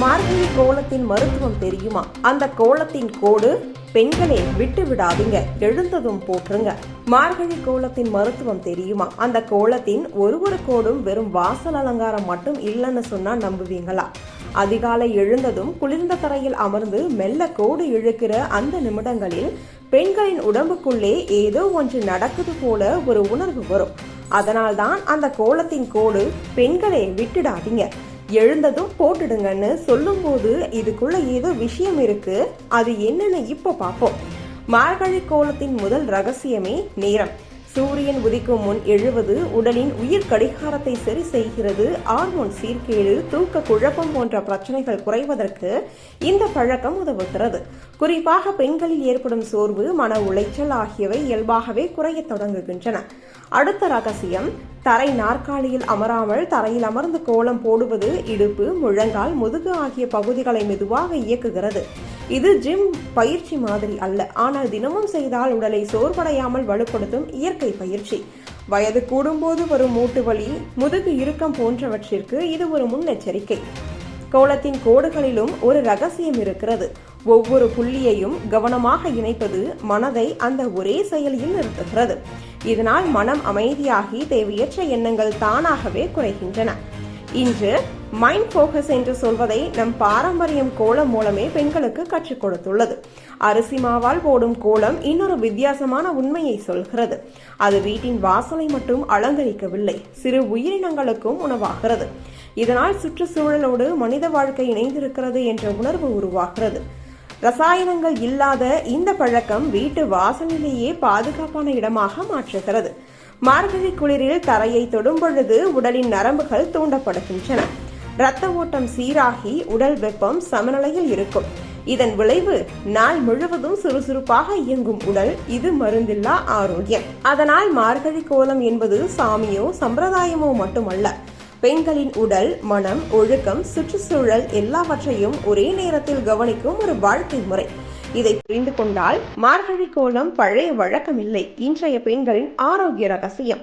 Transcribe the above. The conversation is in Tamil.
மார்கழி கோலத்தின் மருத்துவம் தெரியுமா? அந்த கோலத்தின் கோடு பெண்களே விட்டு விடாதீங்க. எழுந்ததும் போற்றுங்க. மார்கழி கோலத்தின் மருத்துவம் தெரியுமா? அந்த கோலத்தின் ஒரு ஒரு கோடும் வெறும் வாசல் அலங்காரம் மட்டும் இல்லைன்னு சொன்னா நம்புவீங்களா? அதிகாலை எழுந்ததும் குளிர்ந்த தரையில் அமர்ந்து மெல்ல கோடு இழுக்கிற அந்த நிமிடங்களில் பெண்களின் உடம்புக்குள்ளே ஏதோ ஒன்று நடக்குது போல ஒரு உணர்வு வரும். அதனால்தான் அந்த கோலத்தின் கோடு பெண்களே விட்டுடாதீங்க. எழுந்ததும் போட்டுடுங்கன்னு சொல்லும்போது இதுக்குள்ள ஏதோ விஷயம் இருக்கு. அது என்னன்னு இப்போ பார்ப்போம். மார்கழி கோலத்தின் முதல் ரகசியமே நேரம். சூரியன் உதிக்கும் முன் எழுவது உடலின் உயிர் கடிகாரத்தை சரி செய்கிறது ஹார்மோன் சீர்கேடு தூக்க குழப்பம் போன்ற பிரச்சனைகள் குறைவதற்கு இந்த பழக்கம் உதவுகிறது. குறிப்பாக பெண்களில் ஏற்படும் சோர்வு மன உளைச்சல் ஆகியவை இயல்பாகவே குறையத் தொடங்குகின்றன. அடுத்த ரகசியம் தரை நாற்காலியில் அமராமல் தரையில் அமர்ந்து கோலம் போடுவது இடுப்பு முழங்கால் முதுகு ஆகிய பகுதிகளை மெதுவாக இயக்குகிறது. இது ஜிம் பயிற்சி மாதிரி அல்ல. ஆனால் தினமும் செய்தால் உடலை சோர்வடையாமல் வலுப்படுத்தும் இயற்கை பயிற்சி. வயது கூடும்போது வரும் மூட்டு வலி முதுகு இறுக்கம் போன்றவற்றிற்கு இது ஒரு முன்னெச்சரிக்கை. கோலத்தின் கோடுகளிலும் ஒரு ரகசியம் இருக்கிறது. ஒவ்வொரு புள்ளியையும் கவனமாக இணைப்பது மனதை அந்த ஒரே செயலில் நிறுத்துகிறது. இதனால் மனம் அமைதியாகி தேவையற்ற எண்ணங்கள் தானாகவே குறைகின்றன. இன்று மைண்ட் ஃபோக்கஸ் என்று சொல்வதை நம் பாரம்பரியம் கோலம் மூலமே பெண்களுக்கு கற்றுக் கொடுத்துள்ளது. அரிசி மாவால் போடும் கோலம் இன்னொரு வித்தியாசமான உண்மையை சொல்கிறது. அது வீட்டின் வாசலை மட்டும் அலங்கரிக்கவில்லை சிறு உயிரினங்களுக்கும் உணவாகிறது. இதனால் சுற்றுச்சூழலோடு மனித வாழ்க்கை இணைந்திருக்கிறது என்ற உணர்வு உருவாகிறது. ரசாயனங்கள் இல்லாத இந்த பழக்கம் வீட்டு வாசலிலேயே பாதுகாப்பான இடமாக மாற்றுகிறது. மார்கழி குளிரில் தரையை தொடும் பொழுது உடலின் நரம்புகள் தூண்டப்படுகின்றன. இரத்த ஓட்டம் சீராகி உடல் வெப்பம் சமநிலையில் இருக்கும். இதன் விளைவு நாள் முழுவதும் சுறுசுறுப்பாக இயங்கும் உடல் இது மருந்தில்லா ஆரோக்கியம். அதனால் மார்கழி கோலம் என்பது சாமியோ சம்பிரதாயமோ மட்டுமல்ல பெண்களின் உடல் மனம் ஒழுக்கம் சுற்றுச்சூழல் எல்லாவற்றையும் ஒரே நேரத்தில் கவனிக்கும் ஒரு வாழ்க்கை முறை. இதை புரிந்து கொண்டால் மார்கழி கோலம் பழைய வழக்கமில்லை. இன்றைய பெண்களின் ஆரோக்கிய ரகசியம்.